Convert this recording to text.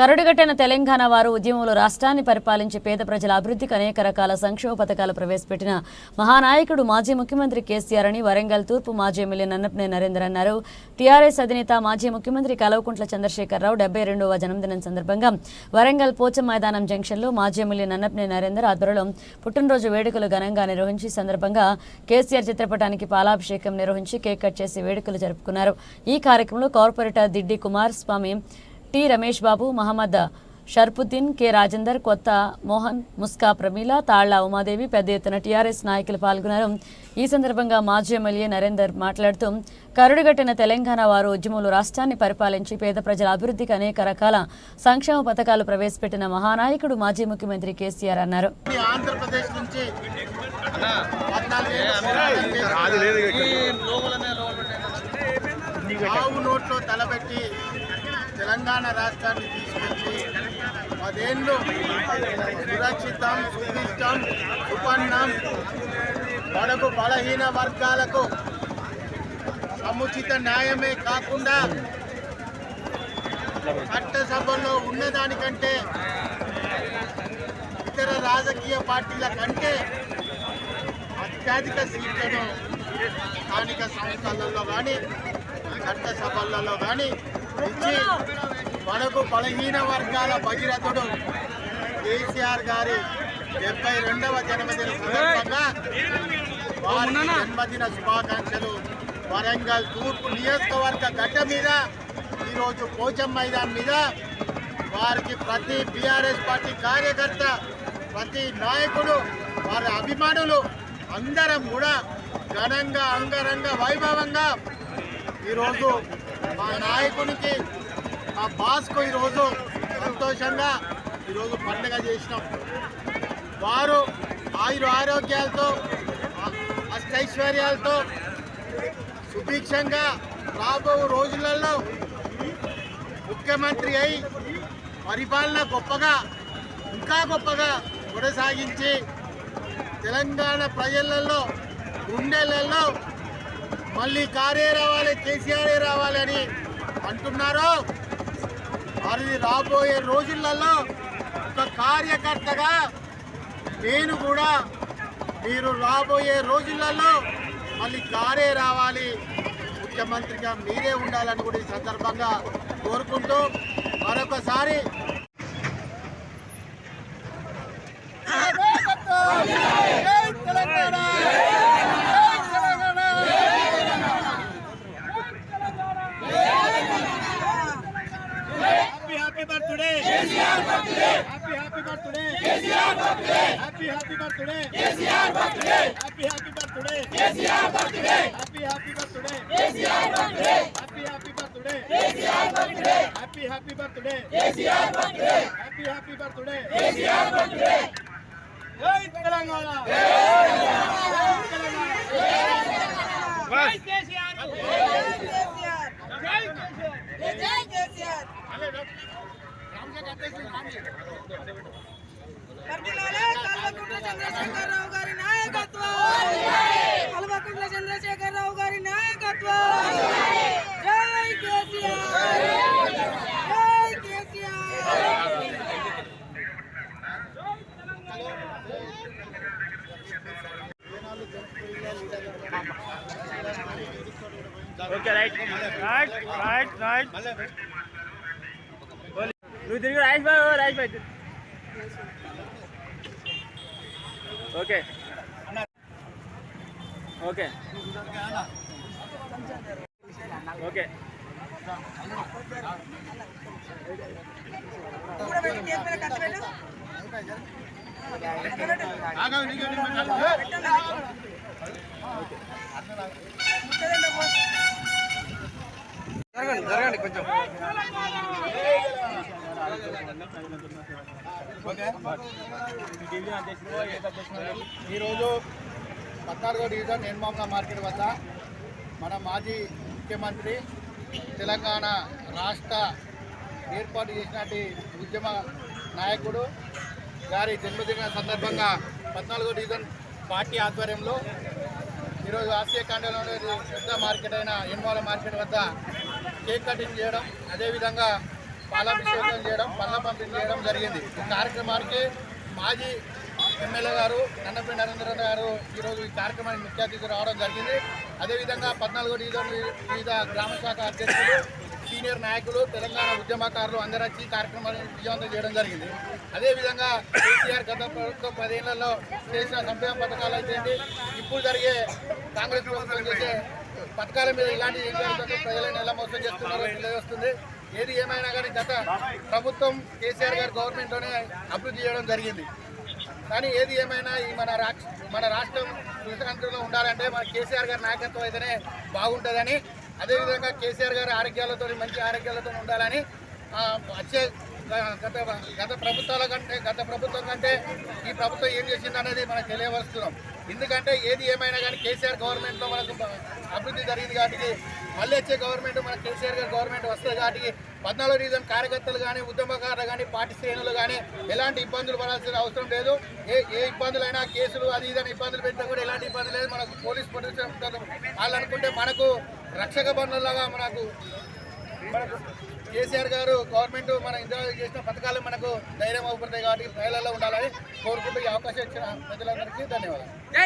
కరడుగట్టిన తెలంగాణ వారు ఉద్యమంలో రాష్ట్రాన్ని పరిపాలించి పేద ప్రజల అభివృద్ధికి అనేక రకాల సంక్షేమ పథకాలు ప్రవేశపెట్టిన మహానాయకుడు మాజీ ముఖ్యమంత్రి కేసీఆర్ అని వరంగల్ తూర్పు మాజీ ఎమ్మెల్యే నన్నపనే నరేందర్ అన్నారు. టీఆర్ఎస్ అధినేత మాజీ ముఖ్యమంత్రి కల్వకుంట్ల చంద్రశేఖరరావు డెబ్బై రెండవ జన్మదినం సందర్భంగా వరంగల్ పోచం మైదానం జంక్షన్లో మాజీ ఎమ్మెల్యే నన్నపనే నరేందర్ ఆధ్వర్యంలో పుట్టినరోజు వేడుకలు ఘనంగా నిర్వహించి సందర్భంగా కేసీఆర్ చిత్రపటానికి పాలాభిషేకం నిర్వహించి కేక్ కట్ చేసి వేడుకలు జరుపుకున్నారు. ఈ కార్యక్రమంలో corporator Diddi Kumar Swamy T Ramesh Babu Mohammed Sharfuddin K Rajender Kotha Mohan Muska Pramila తాళ్ళ ఉమాదేవి పెద్ద ఎత్తున టీఆర్ఎస్ నాయకులు పాల్గొన్నారు. ఈ సందర్భంగా మాజీ ఎమ్మెల్యే నరేందర్ మాట్లాడుతూ కరుడుగట్టిన తెలంగాణ వారు ఉద్యమంలో రాష్ట్రాన్ని పరిపాలించి పేద ప్రజల అభివృద్ధికి అనేక రకాల సంక్షేమ పథకాలు ప్రవేశపెట్టిన మహానాయకుడు మాజీ ముఖ్యమంత్రి కేసీఆర్ అన్నారు. ఆవు నోట్లో తలబెట్టి తెలంగాణ రాష్ట్రాన్ని తీసుకొచ్చి పదేళ్ళు సురక్షితం సుభిష్టం సుపన్నం మనకు బలహీన వర్గాలకు సముచిత న్యాయమే కాకుండా చట్టసభల్లో ఉన్నదానికంటే ఇతర రాజకీయ పార్టీల కంటే అత్యధిక సీట్లను స్థానిక సంస్థలలో కానీ చట్టసభలలో కానీ ఇచ్చి మనకు బలహీన వర్గాల భగీరథుడు కేసీఆర్ గారి డెబ్బై రెండవ జన్మదిన సందర్భంగా వారి జన్మదిన శుభాకాంక్షలు. వరంగల్ తూర్పు నియోజకవర్గ గడ్డ మీద ఈరోజు పోచం మైదాన్ మీద వారికి ప్రతి బీఆర్ఎస్ పార్టీ కార్యకర్త ప్రతి నాయకుడు వారి అభిమానులు అందరం కూడా ఘనంగా అంగరంగ వైభవంగా ఈరోజు మా నాయకునికి మా బాస్కు ఈరోజు సంతోషంగా ఈరోజు పండుగ చేసినాం. వారు ఆయుర ఆరోగ్యాలతో అష్టైశ్వర్యాలతో సుభిక్షంగా రాబో రోజులలో ముఖ్యమంత్రి అయి పరిపాలన గొప్పగా ఇంకా గొప్పగా కొనసాగించి తెలంగాణ ప్రజలలో గుండెలలో మళ్ళీ కారే రావాలి కేసీఆర్ రావాలి అని అంటున్నారు. మరి రాబోయే రోజులలో ఒక కార్యకర్తగా నేను కూడా మీరు రాబోయే రోజులలో మళ్ళీ కారే రావాలి. ముఖ్యమంత్రిగా మీరే ఉండాలని కూడా ఈ సందర్భంగా కోరుకుంటూ మరొకసారి happy happy birthday KCR birthday. Happy happy birthday KCR birthday. Happy happy birthday KCR birthday. Happy happy birthday KCR birthday. Happy happy birthday KCR birthday. Happy happy birthday KCR birthday. Happy happy birthday KCR birthday. Happy happy birthday KCR birthday. జై తెలంగాణ. జై తెలంగాణ జై కేసీఆర్ జై కేసీఆర్ వర్ధిల్లాలే కల్వకుంట్ల చంద్రశేఖరరావు గారి నాయకత్వం. కల్వకుంట్ల చంద్రశేఖరరావు గారి నాయకత్వం. జై కేసీఆర్. జై KCR. Okay right right right right నువ్వు తిరిగి రాయిస్ బాయ్ రాయిస్ బాయ్ ఓకే. ఓకే. ఓకే. జరగండి జరగండి కొంచెం. ఈరోజు పద్నాలుగో డివిజన్ నిర్మాణ మార్కెట్ వద్ద మన మాజీ ముఖ్యమంత్రి తెలంగాణ రాష్ట్ర ఏర్పాటు చేసినటువంటి ఉద్యమ నాయకుడు గారి జన్మదిన సందర్భంగా పద్నాలుగో డివిజన్ పార్టీ ఆధ్వర్యంలో ఈరోజు ఆసియా ఖండంలోని పెద్ద మార్కెట్ అయిన ఎన్మాల మార్కెట్ వద్ద కేక్ కటింగ్ చేయడం అదేవిధంగా పాలాభిషేకం చేయడం పళ్ళ పంపిణీ చేయడం జరిగింది. ఈ కార్యక్రమానికి మాజీ ఎమ్మెల్యే గారు కన్నపల్లి నరేంద్ర గారు ఈరోజు ఈ కార్యక్రమానికి ముఖ్య అతిథి రావడం జరిగింది. అదేవిధంగా పద్నాలుగో డివిజన్ వివిధ గ్రామ శాఖ అధ్యక్షులు సీనియర్ నాయకులు తెలంగాణ ఉద్యమకారులు అందరూ వచ్చి కార్యక్రమాన్ని విజయవంతం చేయడం జరిగింది. అదేవిధంగా కేసీఆర్ గత ప్రభుత్వం పదేళ్ళలో చేసిన సంక్షేమ పథకాలు అయితే ఇప్పుడు జరిగే కాంగ్రెస్ ప్రభుత్వం చేసే పథకాల మీద ఇలాంటి ఏం జరుగుతుందో ప్రజలను ఎలా మోసం చేస్తున్నారో తెలియజేస్తుంది. ఏది ఏమైనా కానీ గత ప్రభుత్వం కేసీఆర్ గారి గవర్నమెంట్లోనే అభివృద్ధి చేయడం జరిగింది. కానీ ఏది ఏమైనా ఈ మన రాష్ట్ర మన రాష్ట్రం సుశాంతిలో ఉండాలంటే మన కేసీఆర్ గారి నాయకత్వం అయితేనే బాగుంటుందని అదేవిధంగా కేసీఆర్ గారి ఆరోగ్యాలతో మంచి ఆరోగ్యాలతో ఉండాలని వచ్చే గత గత ప్రభుత్వాల కంటే గత ప్రభుత్వం కంటే ఈ ప్రభుత్వం ఏం చేసింది అనేది మనకు తెలియవస్తున్నాం ఎందుకంటే ఏది ఏమైనా కానీ కేసీఆర్ గవర్నమెంట్లో మనకు అభివృద్ధి జరిగింది కాబట్టి మళ్ళీ వచ్చే గవర్నమెంట్ మన కేసీఆర్ గారి గవర్నమెంట్ వస్తుంది కాబట్టి పద్నాలుగు రీజన్ కార్యకర్తలు కానీ ఉద్యమకారులు కానీ పార్టీ శ్రేణులు కానీ ఎలాంటి ఇబ్బందులు పడాల్సిన అవసరం లేదు. ఏ ఏ ఇబ్బందులైనా కేసులు అది ఇదని ఇబ్బందులు పెట్టినా కూడా ఎలాంటి ఇబ్బంది లేదు. మనకు పోలీస్ ప్రొటెక్షన్ ఉంటుంది వాళ్ళు అనుకుంటే మనకు రక్షక బంధువులాగా మనకు మనకు కేసీఆర్ గారు గవర్నమెంట్ మన ఇండియా చేసిన పథకాలు మనకు ధైర్యం అవుపడతాయి కాబట్టి ప్రజలలో ఉండాలని కోరుకుంటూ ఈ అవకాశం ఇచ్చిన ప్రజలందరికీ ధన్యవాదాలు.